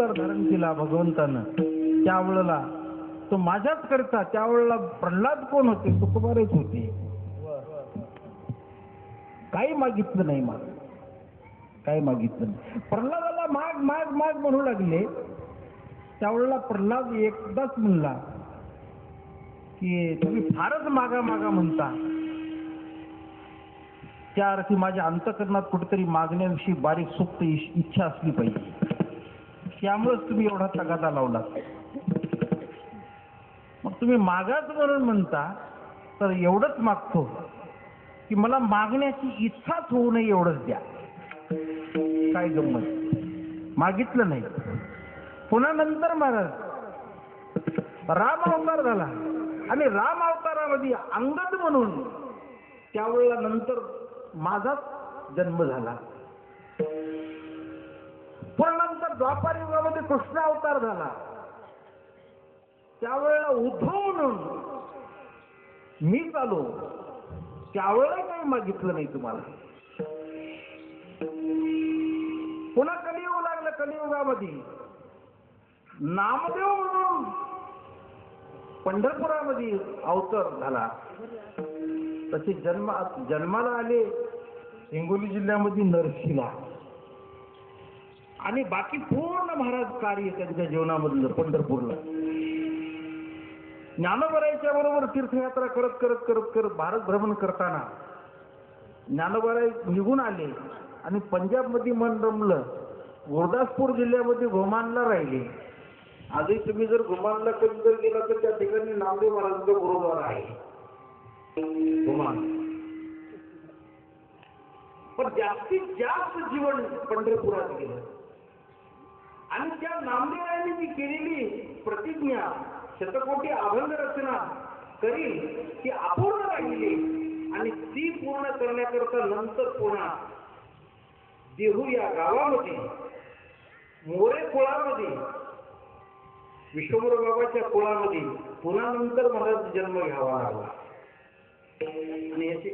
अवतार धारण केला भगवंतानं. त्यावेळेला तो माझ्याच करता त्यावेळेला प्रल्हाद कोण होते? सुकुमारच होते. काही मागितलं नाही मला. काही मागितलं नाही. प्रल्हादाला माग माग माग म्हणू लागले. त्यावेळेला प्रल्हाद एकदाच म्हणला की तुम्ही फारच मागा मागा म्हणता. त्या अर्थी माझ्या अंतकरणात कुठेतरी मागण्याविषयी बारीक सुप्त इच्छा असली पाहिजे. त्यामुळेच तुम्ही एवढा तगादा लावला मग तुम्ही मागाच म्हणून म्हणता तर एवढंच मागतो की मला मागण्याची इच्छाच होऊ नये एवढंच द्या. काय गंमत मागितलं नाही. पुन्हा नंतर महाराज राम अवतार झाला. आणि राम अवतारामध्ये अंगद म्हणून त्यावेळेला नंतर माझाच जन्म झाला. पूर्ण द्वापार युगामध्ये कृष्ण अवतार झाला. त्यावेळेला उद्धव म्हणून मी चालू त्यावेळेला काही मागितलं नाही तुम्हाला. पुन्हा कलियुग लागलं कलियुगामध्ये. नामदेव म्हणून पंढरपुरामध्ये अवतार झाला. तसे जन्म जन्माला आले हिंगोली जिल्ह्यामध्ये नरशिला. आणि बाकी पूर्ण महाराज कार्य त्यांच्या जीवनामधलं पंढरपूरला. ज्ञानोबरायच्या बरोबर तीर्थयात्रा करत करत करत करत भारत भ्रमण करताना ज्ञानोबराय निघून आले आणि पंजाबमध्ये मन रमलं. गुरदासपूर जिल्ह्यामध्ये घोमानला राहिले. आजही तुम्ही जर घुमानला कधी जर गेला तर त्या ठिकाणी नामदेव महाराजांचं गुरुद्वारा आहे. घुमान. पण जास्तीत जास्त जीवन पंढरपुरात गेलं. आणि त्या नामदेवाने जी केलेली प्रतिज्ञा शतकोटी अभंग रचना करील ती अपूर्ण राहिली आणि ती पूर्ण करण्याकरता नंतर पुन्हा देहू या गावामध्ये मोरे कुळामध्ये विश्वभर बाबाच्या कुळामध्ये पुन्हा नंतर महाराज जन्म घ्यावा लागला. आणि याची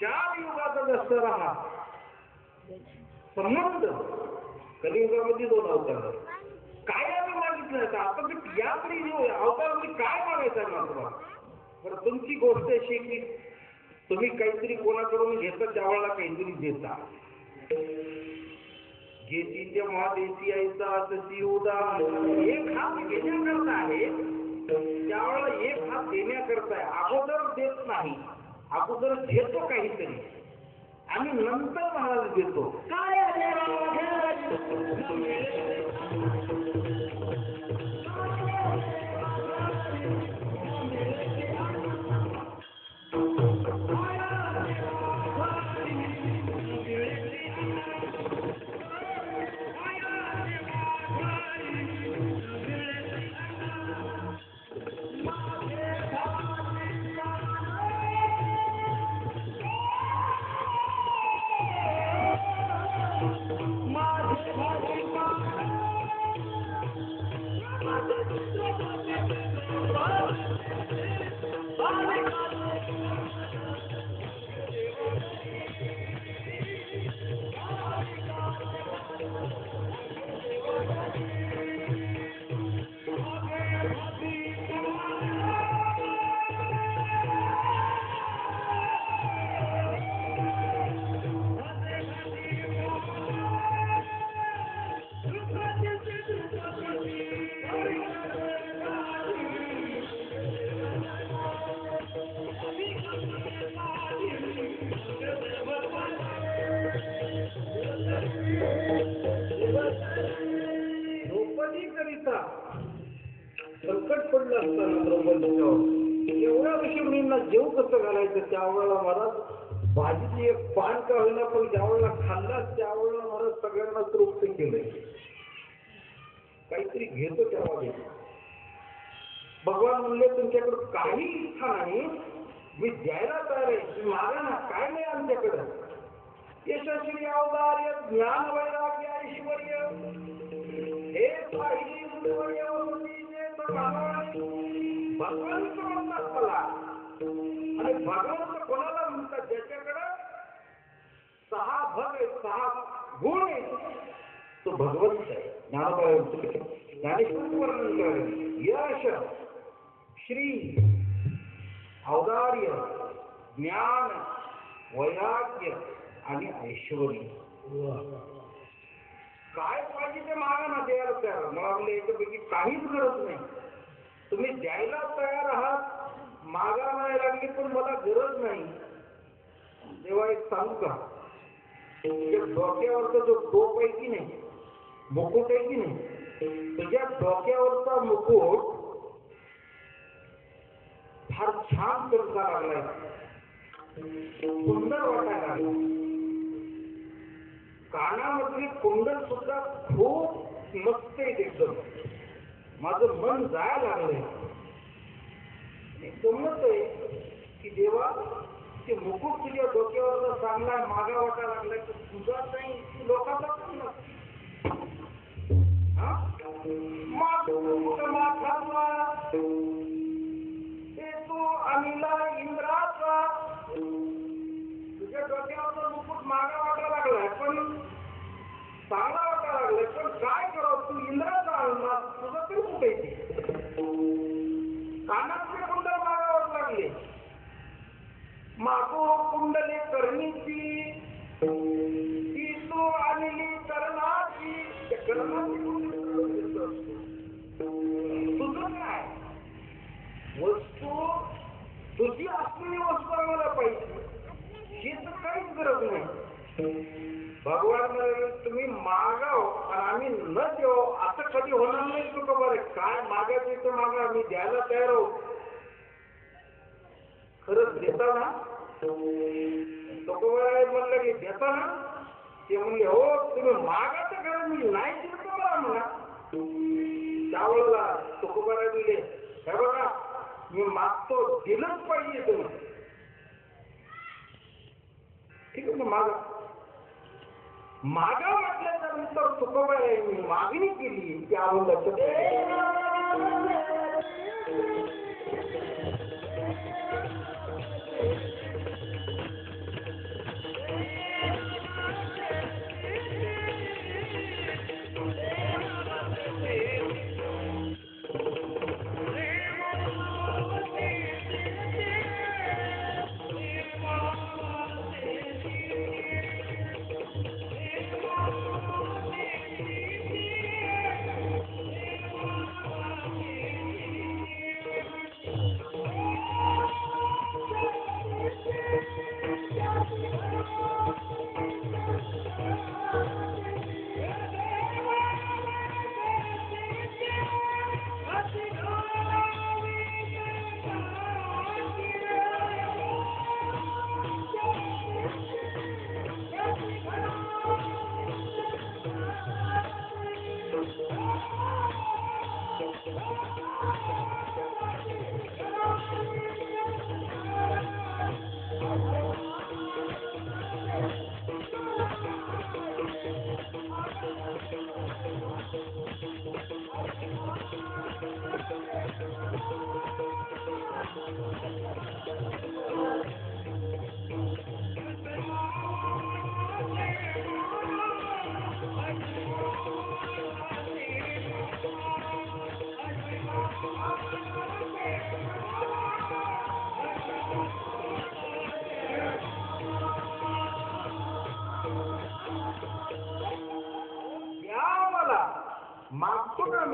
चार युगाचा असणारा हा संबंध कलियुगामध्ये दोन अवतार काय आम्ही मागितलं आता? आपण याकडे येऊ अवतारामध्ये म्हणजे काय मागायचं आहे मला तुम्हाला? बरं तुमची गोष्ट अशी की तुम्ही काहीतरी कोणाकडून घेता त्यावेळेला काहीतरी देता. घेतीच्या महादेशी आईचा तशी उदा एक हात घेण्याकरता आहे त्यावेळेला एक हात देण्याकरता आहे. अगोदर देत नाही. अगोदर घेतो काहीतरी. आणि नंतर महाराज देतो काय असताना द्रौपदीच्यावर एवढ्या ऋषीमुनींना जेव कसं घालायचं त्यावेळेला मला भाजीची एक पान का होईना पण ज्यावेळेला खाल्लाच त्यावेळेला मला सगळ्यांना तृप्त केलंय. काहीतरी घेतो तेव्हा घेतो. भगवान म्हणले तुमच्याकडे काही इच्छा नाही. मी द्यायला तयार आहे. मागा ना. काय नाही आमच्याकडं. यशस्वी अवदार्य ज्ञान वैराग्य ऐश्वर्य. हे पाहिजे भगवंत म्हणतात मला. आणि भगवंत कोणाला म्हणतात? ज्याच्याकडे सहा भग आहेत सहा गुण आहेत तो भगवंत आहे. ज्ञानोबा ज्ञानेश्वर वर्णन करेल. यश श्री औदार्य ज्ञान वैराग्य आणि ऐश्वर काय पाहिजे ते मागा ना द्यायला तयार मला म्हणलं याच्यापैकी काहीच गरज नाही. तुम्ही द्यायला तयार आहात मागा नाही लागली पण मला गरज नाही. तेव्हा एक सांगू का? डोक्यावरचा जो टोप आहे की नाही मुकुट आहे की नाही तुझ्या डोक्यावरचा मुकुट फार छान करता लागलाय. सुंदर वाटायला लागला. कानामधली कुंडल सुद्धा खूप मस्त आहे एकदम. माझं मन जायला लागलंय. गमत आहे की देवा ते मुकुट तुझ्या डोक्यावर चांगला मागा वाटा लागलाय तर तुझा नाही तू तुझी असलेली वस्तू आम्हाला पाहिजे. ही तर काहीच गरज नाही. भगवान तुम्ही मागाव आणि आम्ही न देऊ असं कधी होणार नाही तुका बरं? काय मागायचं तर मागा आम्ही द्यायला तयार आहोत खरंच देता ना? म्हणलं की देता ना? ते म्हणले हो तुम्ही मागा तर खरं मी नाही दिलं तुम्हाला म्हणा. त्यावेळेला तुकोबाराय दिले हे बघा मी मागतो दिलंच पाहिजे तुम्ही ठीक आहे ना मागा. मागा म्हटल्यानंतर नंतर तुकोबारायांनी मागणी केली की आनंदाचं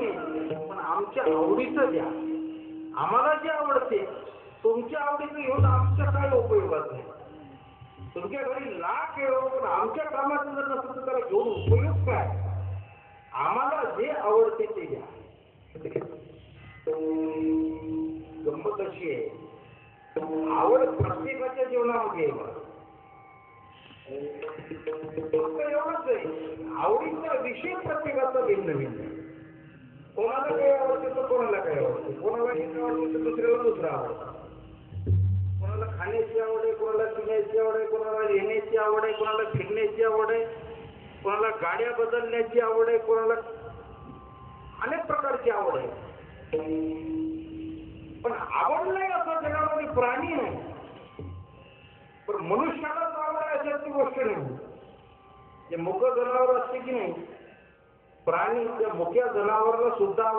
पण आमच्या आवडीचं द्या. आम्हाला जे आवडते तुमच्या आवडीचं घेऊन आमच्या काय उपयोगात नाही. तुमच्या घरी लाख येऊ पण आमच्या कामाचं जर नसतं तर त्याला घेऊन उपयोग काय? आम्हाला जे आवडते ते द्या. गंमत अशी आहे. आवड प्रत्येकाच्या जीवनामध्ये फक्त एवढंच आहे. आवडीचा विषय प्रत्येकाचा भिन्न भिन्न आहे. कोणाला काही आवडते तर कोणाला काय आवडते? कोणाला एक आवडते तर दुसऱ्याला दुसरं आवडतं. कोणाला खाण्याची आवड आहे कोणाला पिण्याची आवड आहे कोणाला येण्याची आवड आहे कोणाला फिरण्याची आवड आहे कोणाला गाड्या बदलण्याची आवड आहे कोणाला अनेक प्रकारची आवड आहे. पण आवड नाही असं जगामध्ये प्राणी नाही. पण मनुष्यालाच आवड आहे अशाची गोष्ट नाही. जे मुख जनावर असते की नाही प्राणी त्या मुख्या जनावराला सुद्धा